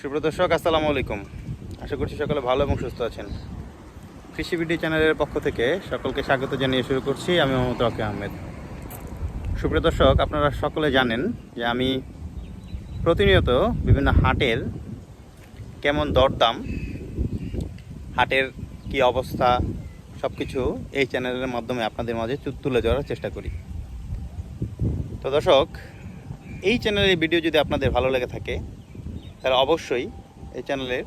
সুপ্রদর্শক আসসালামু আলাইকুম। আশা করছি সকলে ভালো এবং সুস্থ আছেন। কৃষি ভিডিও চ্যানেলের পক্ষ থেকে সকলকে স্বাগত জানিয়ে শুরু করছি। আমি মোহাম্মদ রকি আহমেদ। সুপ্রদর্শক আপনারা সকলে জানেন যে আমি প্রতিনিয়ত বিভিন্ন হাটের কেমন দরদাম, হাটের কি অবস্থা সব কিছু এই চ্যানেলের মাধ্যমে আপনাদের মাঝে তুলে ধরার চেষ্টা করি। তো দর্শক, এই চ্যানেলের ভিডিও যদি আপনাদের ভালো লেগে থাকে তাহলে অবশ্যই এই চ্যানেলের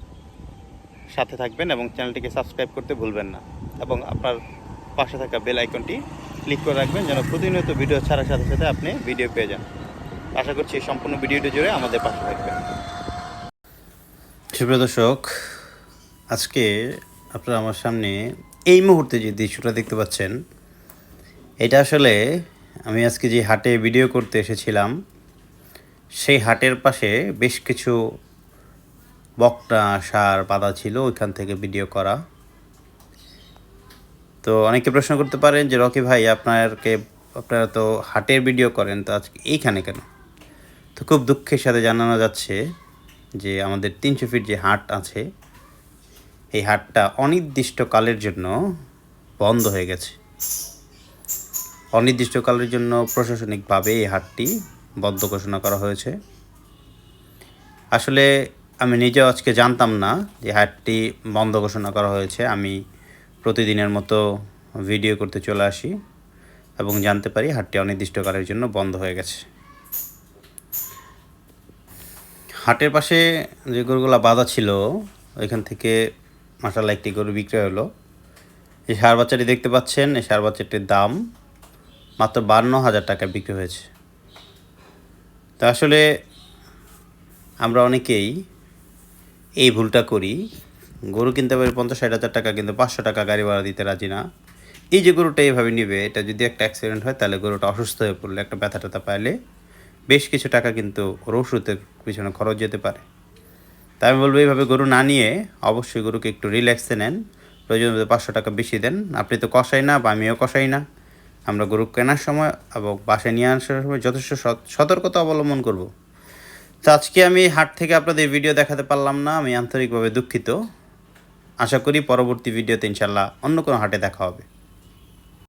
সাথে থাকবেন এবং চ্যানেলটিকে সাবস্ক্রাইব করতে ভুলবেন না এবং আপনার পাশে থাকা বেল আইকনটি ক্লিক করে রাখবেন যেন প্রতিনিয়ত ভিডিও ছাড়ার সাথে সাথে আপনি ভিডিও পেয়ে যান। আশা করছি এই সম্পূর্ণ ভিডিওটি জুড়ে আমাদের পাশে থাকবেন। সুপ্রিয় দর্শক, আজকে আপনারা আমার সামনে এই মুহূর্তে যে দৃশ্যটা দেখতে পাচ্ছেন, এটা আসলে আমি আজকে যে হাটে ভিডিও করতে এসেছিলাম, সেই হাটের পাশে বেশ কিছু বকটা, সার বাঁধা ছিল, ওইখান থেকে ভিডিও করা। তো অনেকে প্রশ্ন করতে পারেন যে, রকি ভাই, আপনারকে, আপনারা তো হাটের ভিডিও করেন, তো আজকে এইখানে কেন? তো খুব দুঃখের সাথে জানানো যাচ্ছে যে, আমাদের তিনশো ফিট যে হাট আছে, এই হাটটা অনির্দিষ্টকালের জন্য বন্ধ হয়ে গেছে। অনির্দিষ্টকালের জন্য প্রশাসনিকভাবে এই হাটটি বন্ধ ঘোষণা করা হয়েছে। আসলে আমি নিজেও আজকে জানতাম না যে হাটটি বন্ধ ঘোষণা করা হয়েছে। আমি প্রতিদিনের মতো ভিডিও করতে চলে আসি এবং জানতে পারি হাটটি অনির্দিষ্টকালের জন্য বন্ধ হয়ে গেছে। হাটের পাশে যে গরুগুলো বাঁধা ছিল, ওইখান থেকে মাসাল্লাহ একটি গরু বিক্রয় হলো। এই সার বাচ্চাটি দেখতে পাচ্ছেন, এই সার বাচ্চাটির দাম মাত্র বান্ন হাজার টাকা বিক্রি হয়েছে। তা আসলে আমরা অনেকেই এই ভুলটা করি। গরু কিনতে পারি পঞ্চাশ, ষাট হাজার টাকা, কিন্তু পাঁচশো টাকা গাড়ি ভাড়া দিতে রাজি না। এই যে গরুটা এইভাবে নিবে, এটা যদি একটা অ্যাক্সিডেন্ট হয়, তাহলে গরুটা অসুস্থ হয়ে পড়লে, একটা ব্যথা ট্যাথা পাইলে বেশ কিছু টাকা কিন্তু ওর ওষুধের পিছনে খরচ যেতে পারে। তাই আমি বলব, এইভাবে গরু না নিয়ে অবশ্যই গরুকে একটু রিল্যাক্সে নেন। প্রয়োজন পাঁচশো টাকা বেশি দেন। আপনি তো কষাই না, বা আমিও কষাই না। আমরা গরু কেনার সময় এবং বাসায় নিয়ে আসার সময় যথেষ্ট সত- সতর্কতা অবলম্বন করব। তো আজকে আমি হাট থেকে আপনাদের ভিডিও দেখাতে পারলাম না, আমি আন্তরিকভাবে দুঃখিত। আশা করি পরবর্তী ভিডিওতে ইনশাল্লাহ অন্য কোনো হাটে দেখা হবে।